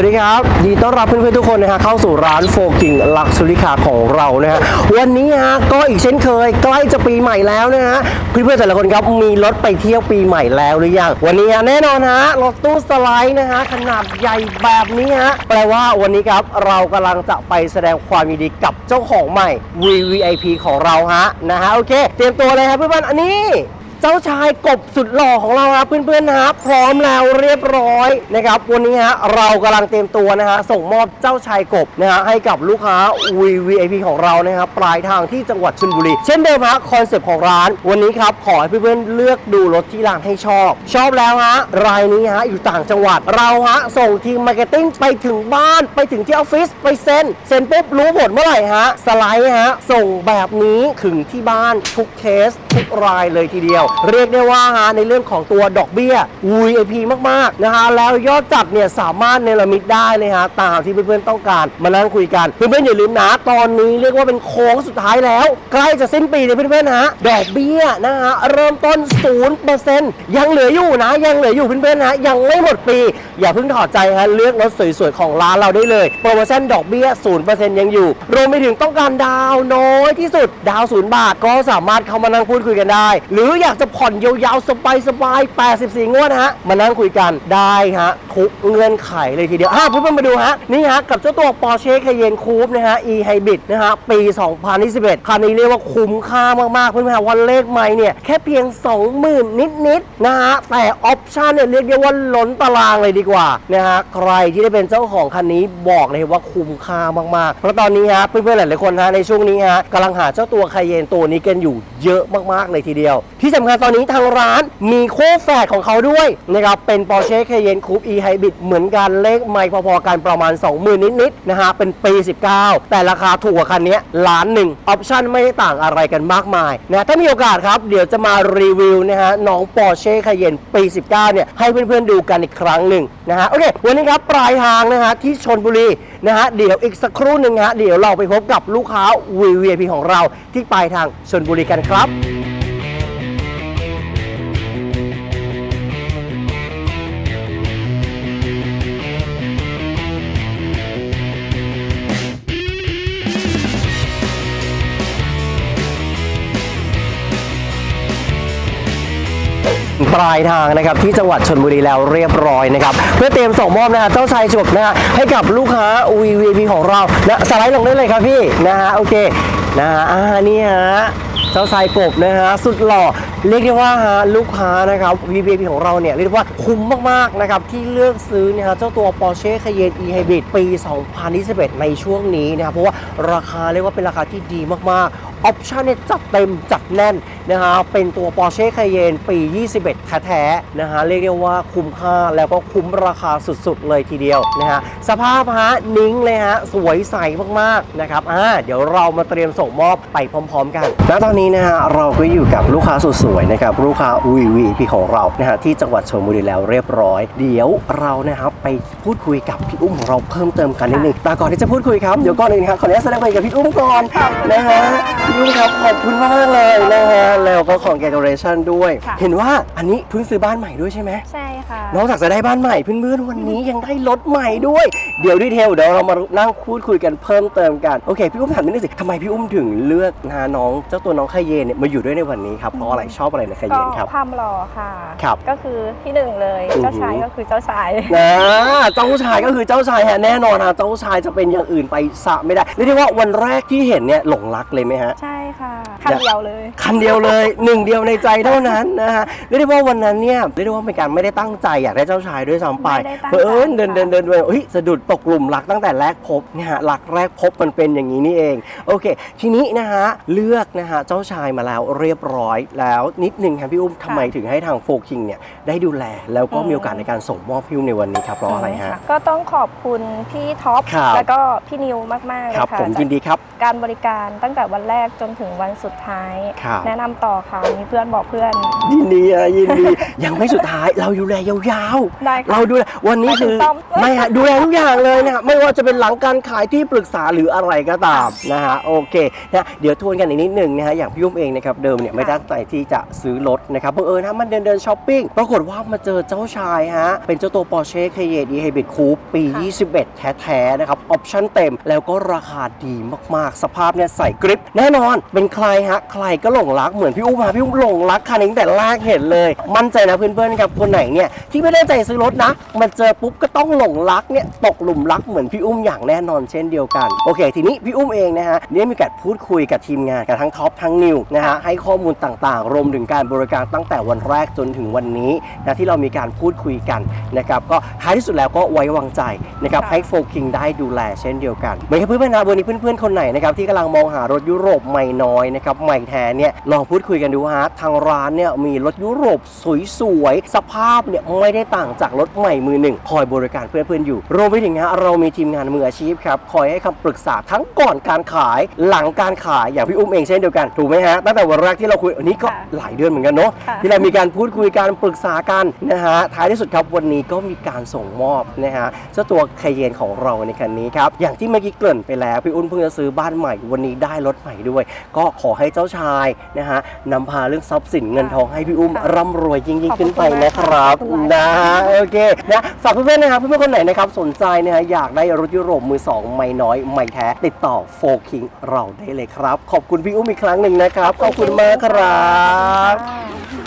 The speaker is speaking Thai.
วัสดีครับยินดีต้อนรับเพื่อนๆทุกคนนะฮะเข้าสู่ร้านโฟกิงลักซ์ r y คาของเรานะฮะวันนี้ฮะก็อีกเช่นเคย ใกล้จะปีใหม่แล้วนะฮะเพื่อนๆแต่ละคนครับมีรถไปเที่ยวปีใหม่แล้วหรือยังวันนี้ฮะแน่นอนฮะรถตู้สไลด์นะฮะขนาดใหญ่แบบนี้ฮะแปลว่าวันนี้ครับเรากำลังจะไปแสดงความยินดีกับเจ้าของใหม่ VVIP ของเราฮะนะฮะโอเค เตรียมตัวเลยครับเพื่อนๆอันนี้ เจ้าชายกบสุดหล่อของเราครับเพื่อนๆนะฮะพร้อมแล้วเรียบร้อยนะครับวันนี้ฮะเรากำลังเตรียมตัวนะฮะส่งมอบเจ้าชายกบนะฮะให้กับลูกค้า VVIP ของเรานะครับปลายทางที่จังหวัดชลบุรี เช่นเดิมฮะคอนเซปต์ของร้าน วันนี้ครับขอให้เพื่อนๆเลือกดูรถที่ร้านให้ชอบ ชอบแล้วฮะรายนี้ฮะอยู่ต่างจังหวัดเราฮะส่งทีมมาร์เก็ตติ้งไปถึงบ้านไปถึงที่ออฟฟิศไปเซ็นเซ็นปุ๊บรู้ผลเมื่อไหร่ฮะสไลด์ฮะส่งแบบนี้ถึงที่บ้านทุกเคส ทุกรายเลยทีเดียว เรียกได้ว่าฮะในเรื่องของตัวดอกเบี้ย VIP มากๆนะฮะแล้วยอดจัดเนี่ยสามารถเนรมิตได้เลยฮะตามที่เพื่อนๆต้องการมานั่งคุยกันเพื่อนๆอย่าลืมนะตอนนี้เรียกว่าเป็นโค้งสุดท้ายแล้ว ใกล้จะสิ้นปีเลยเพื่อนๆนะฮะดอกเบี้ยนะฮะเริ่มต้น0%ยังเหลืออยู่นะยังเหลืออยู่เพื่อนๆนะยังไม่หมดปี อย่าเพิ่งถอดใจฮะเลือกรถสวยๆของร้านเราได้เลยโปรโมชั่นดอกเบี้ย 0%ยังอยู่รวมไปถึงต้องการดาวน์น้อยที่สุดดาวศูนย์บาทก็สามารถเข้ามานั่งพูดคุยกันได้ หรืออยากจะผ่อนยาวๆ สบายๆ 84 งวดนะฮะ มานั่งคุยกันได้ฮะ ทุกเงื่อนไขเลยทีเดียวอะเพื่อนๆมาดูฮะ นี่ฮะ กับเจ้าตัว Porsche Cayenne Coupe นะฮะ e Hybrid นะฮะ ปี 2021 คันนี้เรียกว่าคุ้มค่ามากๆ เพื่อนๆฮะวันเลขไม่เนี่ย แค่เพียง 20,000 นิดๆ นะฮะ แต่ออปชั่นเนี่ยเรียกได้ว่าล้นตารางเลยดีกว่านะฮะ ใครที่ได้เป็นเจ้าของคันนี้บอกเลยว่าคุ้มค่ามากๆ เพราะตอนนี้ฮะเพื่อนๆหลายๆคนฮะในช่วงนี้ฮะกำลังหาเจ้าตัว Cayenne ตัวนี้กันอยู่เยอะมาก ๆ เลยทีเดียว ที่สำคัญตอนนี้ทางร้านมีโคู่แฝดของเขาด้วยนะครับ เป็น Porsche Cayenne Coupe e Hybrid เหมือนกันเลขไม่พอๆกันประมาณ 20,000 นิด ๆ นะฮะ เป็นปี 19 แต่ราคาถูกกว่าคันนี้ล้านหนึ่งออปชั่นไม่ได้ต่างอะไรกันมากมายนะถ้ามีโอกาสครับ เดี๋ยวจะมารีวิวนะฮะน้อง Porsche Cayenne ปี 19 เนี่ย ให้เพื่อน ๆ ดูกันอีกครั้งหนึ่งนะฮะโอเควันนี้ครับปลายทางนะฮะที่ชนบุรีนะฮะเดี๋ยวอีกสักครู่หนึ่งฮะเดี๋ยวเราไปพบกับลูกค้า VVIP ของเราที่ปลายทางชนบุรีกันครับ ปลายทางนะครับที่จังหวัดชนบุรีแล้วเรียบร้อยนะครับเพื่อเตรียมส่งมอบนะฮะเจ้าชายฉกนะฮะให้กับลูกค้า VVP ของเรานะสไลด์ลงได้เลยครับพี่นะฮะโอเคนะฮะอ่านี่ฮะเจ้าชายกบนะฮะสุดหล่อเรียกได้ว่าฮะลูกค้านะครับ VVP ของเราเนี่ยเรียกได้ว่าคุ้มมากๆนะครับที่เลือกซื้อเนี่ยฮะเจ้าตัว Porsche Cayenne e Hybrid ปี 2021 ในช่วงนี้นะครับเพราะว่าราคาเรียกว่าเป็นราคาที่ดีมากๆออปชั่นเนี่ยจัดเต็มจัดแน่นนะฮะเป็นตัว Porsche Cayenne ปี 21 แท้ๆนะฮะเรียกได้ว่าคุ้มค่าแล้วก็คุ้มราคาสุดๆ เลยทีเดียวนะฮะสภาพฮะนิ้งเลยฮะสวยใสมากๆนะครับอ่าเดี๋ยวเรามาเตรียมส่งมอบไปพร้อม ๆ กัน ณตอนนี้นะฮะเราก็อยู่กับลูกค้าสุดวยนะครับลูกค้า VVP ของเรานะฮะที่จังหวัดชลบุรีแล้วเรียบร้อย เดี๋ยวเรานะครับไปพูดคุยกับพี่อุ้มของเราเพิ่มเติมกันนิดนึงแต่ก่อนที่จะพูดคุยครับเดี๋ยวก่อนอื่นครับขออนุญาตแสดงความยินดีกับพี่อุ้มก่อนนะฮะพี่อุ้มครับขอบคุณมากๆเลยนะฮะแล้วก็ของแกเรชันด้วยค่ะเห็นว่าอันนี้เพิ่งซื้อบ้านใหม่ด้วยใช่ไหมใช่ค่ะนอกจากจะได้บ้านใหม่เพื่อนๆวันนี้ยังได้รถใหม่ด้วย เดี๋ยวดีเทลเดี๋ยวเรามานั่งพูดคุยกันเพิ่มเติมกันโอเคพี่อุ้มถามนิดนึงสิทำไมพี่อุ้มถึงเลือกนาน้องเจ้าตัวน้องคาเยนเนี่ยมาอยู่ด้วยในวันนี้ครับเพราะอะไรชอบอะไรในคาเยก็นครับ ความหล่อค่ะ ครับก็คือที่หนึ่งเลยอือหือ เจ้าชายก็คือเจ้าชาย นะเจ้าชายก็คือเจ้าชายฮะแน่นอนฮะเจ้าชายจะเป็นอย่างอื่นไปสะไม่ได้เรียกได้ว่าวันแรกที่เห็นเนี่ยหลงรักเลยไหมฮะ ใช่ค่ะคันเดียวเลย คันเดียวเลยหนึ่งเดียวในใจเท่านั้นนะฮะเรียกได้ว่าวันนั้นเนี่ยเรียกได้ว่าเป็นการไม่ได้ตั้งใจอยากได้เจ้าชายด้วยซ้ำไปไม่ได้ตั้งใจ เออเดินค่ะเดินเดินเดินเฮ้ยสะดุดตกหลุมรักตั้งแต่แรกพบเนี่ยฮะรักแรกพบมันเป็นอย่างนี้นี่เอง โอเค ทีนี้นะฮะเลือกนะฮะเจ้าชายมาแล้วเรียบร้อยแล้วนิดนึงครับพี่อุ้มทำไมถึงให้ทางโฟคิงเนี่ยได้ดูแลแล้วก็มีโอกาสในการส่งมอบพี่อุ้มในวันนี้ครับเพราะอะไรฮะ ก็ต้องขอบคุณพี่ท็อปครับ แล้วก็พี่นิวมากๆเลครับยค่ะผมยินดีครับ การบริการตั้งแต่วันแรกจนถึงวันสุดท้าย ครับ แนะนำต่อค่ะมีเพื่อนบอกเพื่อนยินดีอะยินดี ยังไม่สุดท้ายเราดูแลยาวๆ ได้ค่ะ เราดูแลวันนี้คือหมายถึงซ่อมไม่ฮะดูแลทุกอย่างเลยนะครับไม่ว่าจะเป็นหลังการขายที่ปรึกษาหรืออะไรก็ตามนะฮะโอเคนะเดี๋ยวทวนกันอีกนิดหนึ่งนะฮะอย่างพี่ยุ่มเองนะครับเดิมเนี่ยไม่ตั้งใจที่จะจะซื้อรถนะครับบังเอิญฮะมันเดินเดินช้อปปิ้งปรากฏว่ามาเจอเจ้าชายฮะ เป็นเจ้าตัว Porsche Cayenne e-hybrid coupe ปีค่ะ21 แท้ๆนะครับ ออปชั่นเต็มแล้วก็ราคาดีมากๆ สภาพเนี่ยใส่กริป แน่นอนเป็นใครฮะ ใครก็หลงรักเหมือนพี่อุ้มฮะพี่อุ้มหลงรักคันนี้ตั้งแต่แรกเห็นเลย มั่นใจนะเพื่อนๆครับคนไหนเนี่ยที่ไม่ได้ใจซื้อรถนะมันเจอปุ๊บก็ต้องหลงรักเนี่ยตกหลุมรักเหมือนพี่อุ้มอย่างแน่นอนเช่นเดียวกันโอเค ทีนี้พี่อุ้มเองนะฮะเนี่ยมีการพูดคุยกับทีมงานกับทั้งท็อปทั้งนิวนะฮะให้ข้อมูลต่างๆรวมถึงการบริการตั้งแต่วันแรกจนถึงวันนี้นะที่เรามีการพูดคุยกันนะครับก็ท้ายที่สุดแล้วก็ไว้วางใจนะครับค่ะให้โฟกิงได้ดูแลเช่นเดียวกันไม่ใช่เพื่อนๆนะวันนี้เพื่อนๆคนไหนนะครับที่กำลังมองหารถยุโรปใหม่น้อยนะครับใหม่แท้เนี่ยลองพูดคุยกันดูฮะทางร้านเนี่ยมีรถยุโรปสวยๆสภาพเนี่ยไม่ได้ต่างจากรถใหม่มือหนึ่งคอยบริการเพื่อนๆอยู่รวมไปถึงฮะเรามีทีมงานมืออาชีพครับคอยให้คำปรึกษาทั้งก่อนการขายหลังการขายอย่างพี่อุ้มเองเช่นเดียวกันถูกไหมฮะตั้งแต่วันแรกที่เราคุยอันนี้ก็ค่ะหลายเดือนเหมือนกันเนาะค่ะที่เรามีการพูดคุยการปรึกษากันนะฮะท้ายที่สุดครับวันนี้ก็มีการส่งมอบนะฮะเจ้าตัวคเยนของเราในคันนี้ครับอย่างที่เมื่อกี้เกริ่นไปแล้วพี่อุ้นเพิ่งจะซื้อบ้านใหม่ วันนี้ได้รถใหม่ด้วย ก็ขอให้เจ้าชายนะฮะนำพาเรื่องทรัพย์สินเงินทองให้พี่อุ้มค่ะร่ำรวยยิ่งยิ่งขอบขึ้นไปคุณมากนะครับขอบคุณมากนะฮะโอเคนะฝากเพื่อนๆนะครับเพื่อนๆคนไหนนะครับสนใจนะฮะอยากได้รถยุโรปมือสองไม่น้อยไม่แท้ติดต่อโฟคิงเราได้เลยครับ ขอบคุณพี่อุ้มอีกครั้งหนึ่งนะครับ ขอบคุณมากครับค่ะ